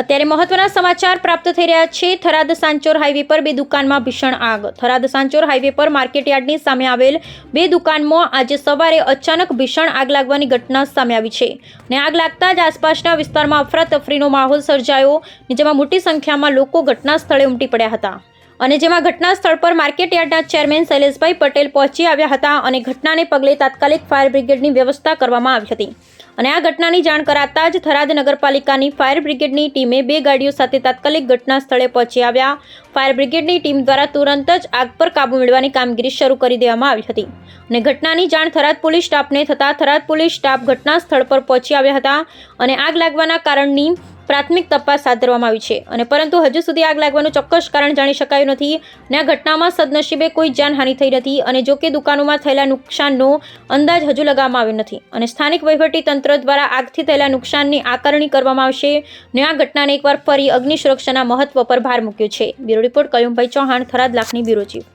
અત્યારે મહત્વના સમાચાર પ્રાપ્ત થઈ રહ્યા છે. થરાદ સાંચોર હાઈવે પર બે દુકાનમાં ભીષણ આગ. થરાદ સાંચોર હાઈવે પર માર્કેટયાર્ડની સામે આવેલ બે દુકાનમાં આજે સવારે અચાનક ભીષણ આગ લાગવાની ઘટના સામે આવી છે ને આગ લાગતા જ આસપાસના વિસ્તારમાં અફરાતફરીનો માહોલ સર્જાયો જેમાં મોટી સંખ્યામાં લોકો ઘટના સ્થળે ઉમટી પડ્યા હતા. અને જેમાં ઘટના સ્થળ પર માર્કેટ યાર્ડના ચેરમેન શૈલેષભાઈ પટેલ પહોંચી આવ્યા હતા અને ઘટનાને પગલે તાત્કાલિક ફાયર બ્રિગેડની વ્યવસ્થા કરવામાં આવી હતી. અને આ ઘટનાની જાણ કરાતા જ થરાદ નગરપાલિકાની ફાયર બ્રિગેડની ટીમે બે ગાડીઓ સાથે તાત્કાલિક ઘટના સ્થળે પહોંચી આવ્યા. ફાયર બ્રિગેડની ટીમ દ્વારા તુરંત જ આગ પર કાબુ મેળવવાની કામગીરી શરૂ કરી દેવામાં આવી હતી. અને ઘટનાની જાણ થરાદ પોલીસ સ્ટાફને થતાં થરાદ પોલીસ સ્ટાફ ઘટના સ્થળ પર પહોંચી આવ્યા હતા અને આગ લાગવાના કારણની પ્રાથમિક તપાસ હાથ ધરવામાં આવી છે. અને પરંતુ હજુ સુધી આગ લાગવાનું ચોક્કસ કારણ જાણી શકાયું નથી અને આ ઘટનામાં સદનસીબે કોઈ જાનહાનિ થઈ નથી અને જો કે દુકાનોમાં થયેલા નુકસાનનો અંદાજ હજુ લગાવવામાં આવ્યો નથી. અને સ્થાનિક વહીવટી તંત્ર દ્વારા આગથી થયેલા નુકસાનની આકારણી કરવામાં આવશે અને આ ઘટનાને એકવાર ફરી અગ્નિ સુરક્ષાના મહત્વ પર ભાર મૂક્યો છે. બ્યુરો રિપોર્ટ કયુમભાઈ ચૌહાણ, થરાદ લાખની બ્યુરો ચીફ